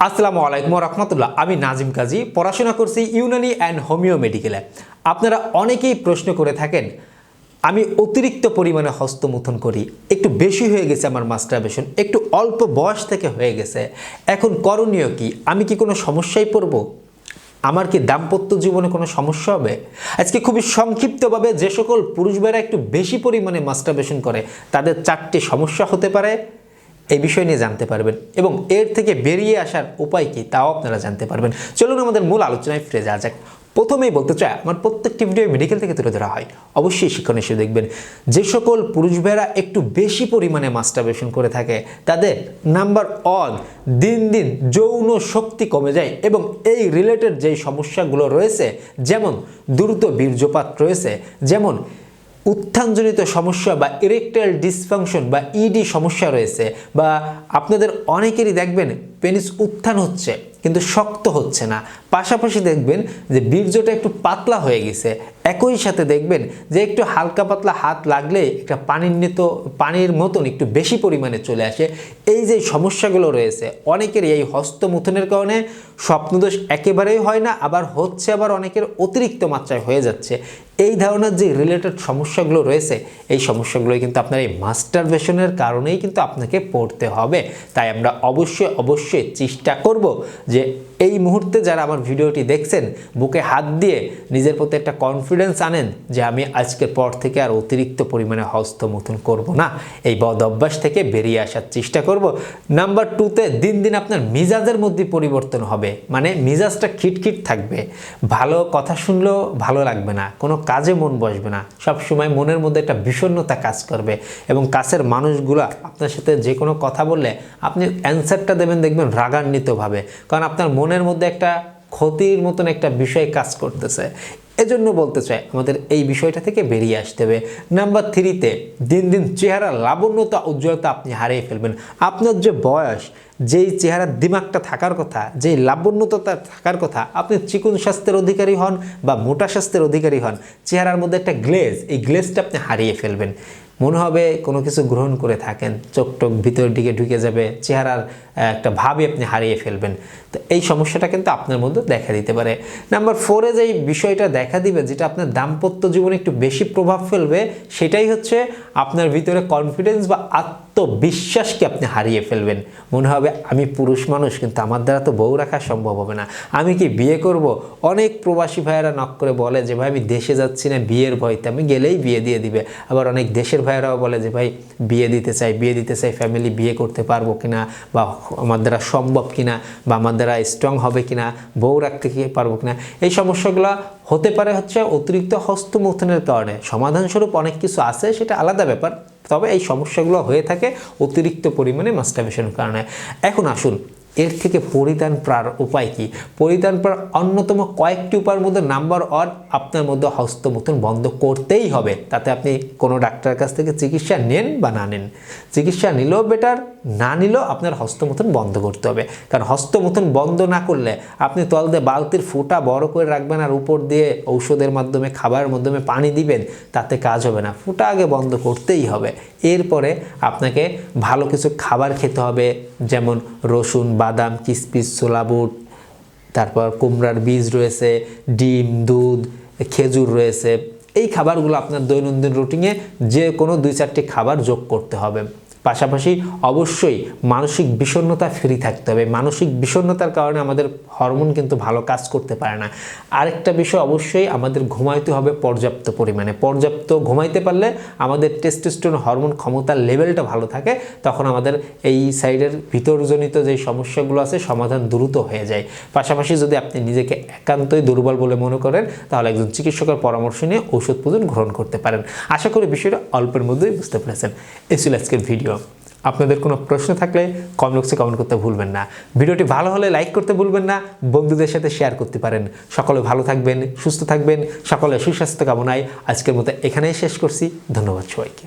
আসসালামু আলাইকুম রহমতুল্লাহ। আমি নাজিম কাজী, পড়াশোনা করছি ইউনানি অ্যান্ড হোমিও মেডিকেলে। আপনারা অনেকেই প্রশ্ন করে থাকেন, আমি অতিরিক্ত পরিমাণে হস্তমুথন করি, একটু বেশি হয়ে গেছে আমার মাস্টারবেশন একটু অল্প বয়স থেকে হয়ে গেছে, এখন করণীয় কি? আমি কি কোনো সমস্যায় পড়ব? আমার কি দাম্পত্য জীবনে কোনো সমস্যা হবে? আজকে খুবই সংক্ষিপ্তভাবে যে সকল পুরুষ একটু বেশি পরিমাণে মাস্টারবেশন করে, তাদের চারটি সমস্যা হতে পারে। এই বিষয় নিয়ে জানতে পারবেন এবং এর থেকে বেরিয়ে আসার উপায় কি তাও আপনারা জানতে পারবেন। চলুন আমাদের মূল আলোচনায় ফিরে যাওয়া যাক। প্রথমেই বলতে চাই, আমার প্রত্যেকটি ভিডিও মেডিকেল থেকে তুলে ধরা হয়। অবশ্যই শিক্ষণ এসে দেখবেন, যে সকল পুরুষ ভাইরা একটু বেশি পরিমাণে মাস্টারবেশন করে থাকে, তাদের নাম্বার ওয়ান দিন দিন যৌন শক্তি কমে যায় এবং এই রিলেটেড যেই সমস্যাগুলো রয়েছে, যেমন দ্রুত বীর্যপাত রয়েছে, যেমন উত্থানজনিত সমস্যা বা ইরেকটাইল ডিসফাংশন বা ইডি সমস্যা রয়েছে বা আপনাদের অনেকেরই দেখবেন পেনিস উত্থান হচ্ছে। কিন্তু শক্ত হচ্ছে না। পাশাপাশি দেখবেন যে বীর্যটা একটু পাতলা হয়ে গেছে। একই সাথে দেখবেন যে একটু হালকা পাতলা হাত লাগলে একটা পানির নিত, পানির মতন একটু বেশি পরিমাণে চলে আসে। এই যে সমস্যাগুলো রয়েছে অনেকের এই হস্তমুথনের কারণে স্বপ্নদোষ একেবারেই হয় না, আবার হচ্ছে আবার অনেকের অতিরিক্ত মাত্রায় হয়ে যাচ্ছে। এই ধরনের যে রিলেটেড সমস্যাগুলো রয়েছে, এই সমস্যাগুলো কিন্তু আপনার এই মাস্টারবেশনের কারণেই কিন্তু আপনাকে পড়তে হবে। তাই আমরা অবশ্যই অবশ্যই চেষ্টা করব যে এই মুহূর্তে যারা আমার ভিডিওটি দেখছেন, বুকে হাত দিয়ে নিজের প্রতি একটা কনফিডেন্স আনেন যে আমি আজকের পর থেকে আর অতিরিক্ত পরিমাণে হস্তমুথন করব না। এই বদ অভ্যাস থেকে বেরিয়ে আসার চেষ্টা করব। নাম্বার টুতে দিন দিন আপনার মিজাজের মধ্যে পরিবর্তন হবে। মানে মিজাজটা খিটখিট থাকবে। ভালো কথা শুনলেও ভালো লাগবে না। কোনো কাজে মন বসবে না। সব সময় মনের মধ্যে একটা বিষণ্ণতা কাজ করবে এবং কাছের মানুষগুলো আপনার সাথে যে কোনো কথা বললে আপনি অ্যান্সারটা দেবেন, দেখবেন রাগান্বিতভাবে। কারণ আপনার মনের মধ্যে একটা ক্ষতির মতন একটা বিষয় কাজ করতেছে। এজন্য বলতে চাই, আমাদের এই বিষয়টা থেকে বেরিয়ে আসতে হবে। নাম্বার থ্রিতে দিন দিন চেহারা লাবণ্যতা, উজ্জ্বলতা আপনি হারিয়ে ফেলবেন। আপনার যে বয়স, যেই চেহারার দিমাগটা থাকার কথা, যেই লাবণ্যতা থাকার কথা, আপনি চিকুন স্বাস্থ্যের অধিকারী হন বা মোটা স্বাস্থ্যের অধিকারী হন, চেহারার মধ্যে একটা গ্লেজ এই গ্লেজটা আপনি হারিয়ে ফেলবেন। মনে হবে কোনো কিছু গ্রহণ করে থাকেন, চোখ টোক ভিতরের দিকে ঢুকে যাবে, চেহারার একটা ভাবই আপনি হারিয়ে ফেলবেন। তো এই সমস্যাটা কিন্তু আপনার মধ্যে দেখা দিতে পারে। নাম্বার ফোরে যে বিষয়টা দেখা দিবে, যেটা আপনার দাম্পত্য জীবনে একটু বেশি প্রভাব ফেলবে, সেটাই হচ্ছে আপনার ভিতরে কনফিডেন্স বা আত্মবিশ্বাসকে আপনি হারিয়ে ফেলবেন। মনে হবে, আমি পুরুষ মানুষ, কিন্তু আমার দ্বারা তো বউ রাখা সম্ভব হবে না। আমি কি বিয়ে করব? অনেক প্রবাসী ভাইয়েরা নক করে বলে যে, ভাই, আমি দেশে যাচ্ছি না, বিয়ের ভয়তে। আমি গেলেই বিয়ে দিয়ে দিবে। আবার অনেক দেশের ভাইয়েরাও বলে যে, ভাই, বিয়ে দিতে চাই, বিয়ে দিতে চাই ফ্যামিলি বিয়ে করতে পারব কিনা বা আমার দ্বারা সম্ভব কিনা বা আমার দ্বারা স্ট্রং হবে কিনা, বউ রাখতে কি পারব কিনা? এই সমস্যাগুলো হতে পারে হচ্ছে অতিরিক্ত হস্তমুথনের কারণে। সমাধানস্বরূপ অনেক কিছু আছে, সেটা আলাদা ব্যাপার। তবে এই সমস্যাগুলো হয়ে থাকে অতিরিক্ত পরিমাণে মাস্টারবেশনের কারণে। এখন আসুন এর থেকে পরিধান পাওয়ার উপায় কি? পরিধান পাওয়ার অন্যতম কয়েকটি উপায়ের মধ্যে নাম্বার ওয়ান আপনার মধ্যে হস্তমুথন বন্ধ করতেই হবে। তাতে আপনি কোনো ডাক্তারের কাছ থেকে চিকিৎসা নেন বা না নেন। চিকিৎসা নিলেও বেটার না নিলেও আপনার হস্তমুথন বন্ধ করতে হবে। কারণ হস্তমুথন বন্ধ না করলে আপনি তল দিয়ে বালতির ফুটা বড় করে রাখবেন আর উপর দিয়ে ঔষধের মাধ্যমে, খাবারের মাধ্যমে পানি দিবেন, তাতে কাজ হবে না। ফুটা আগে বন্ধ করতেই হবে। এরপরে আপনাকে ভালো কিছু খাবার খেতে হবে, যেমন রসুন বাদাম, কিসমিস ছোলা বুট তারপর কুমড়ার বীজ রয়েছে, ডিম, দুধ, খেজুর রয়েছে। এই খাবারগুলো আপনার দৈনন্দিন রুটিনে যে কোনো দুই চারটি খাবার যোগ করতে হবে। পাশাপাশি অবশ্যই মানসিক বিষণ্ণতা ফ্রি থাকতে হবে। মানসিক বিষণ্ণতার কারণে আমাদের হরমোন কিন্তু ভালো কাজ করতে পারে না। আরেকটা বিষয় অবশ্যই আমাদের ঘুমাইতে হবে পর্যাপ্ত পরিমাণে। পর্যাপ্ত ঘুমাইতে পারলে আমাদের টেস্টোস্টেরন হরমোন ক্ষমতার লেভেলটা ভালো থাকে। তখন আমাদের এই সাইডের ভিতরজনিত যে সমস্যাগুলো আছে, সমাধান দ্রুত হয়ে যায়। পাশাপাশি যদি আপনি নিজেকে একান্তই দুর্বল বলে মনে করেন, তাহলে একজন চিকিৎসকের পরামর্শ নিয়ে ওষুধ পুজন গ্রহণ করতে পারেন। আশা করি বিষয়টা অল্পের মধ্যেই বুঝতে পেরেছেন। এই ছিল আজকের ভিডিও আপনাদের কোনো প্রশ্ন থাকলে কমেন্ট বক্সে কমেন্ট করতে ভুলবেন না। ভিডিওটি ভালো হলে লাইক করতে ভুলবেন না, বন্ধুদের সাথে শেয়ার করতে পারেন। সকলে ভালো থাকবেন, সুস্থ থাকবেন সকলে সুস্বাস্থ্য কামনায় আজকের মতো এখানেই শেষ করছি। ধন্যবাদ সবাইকে।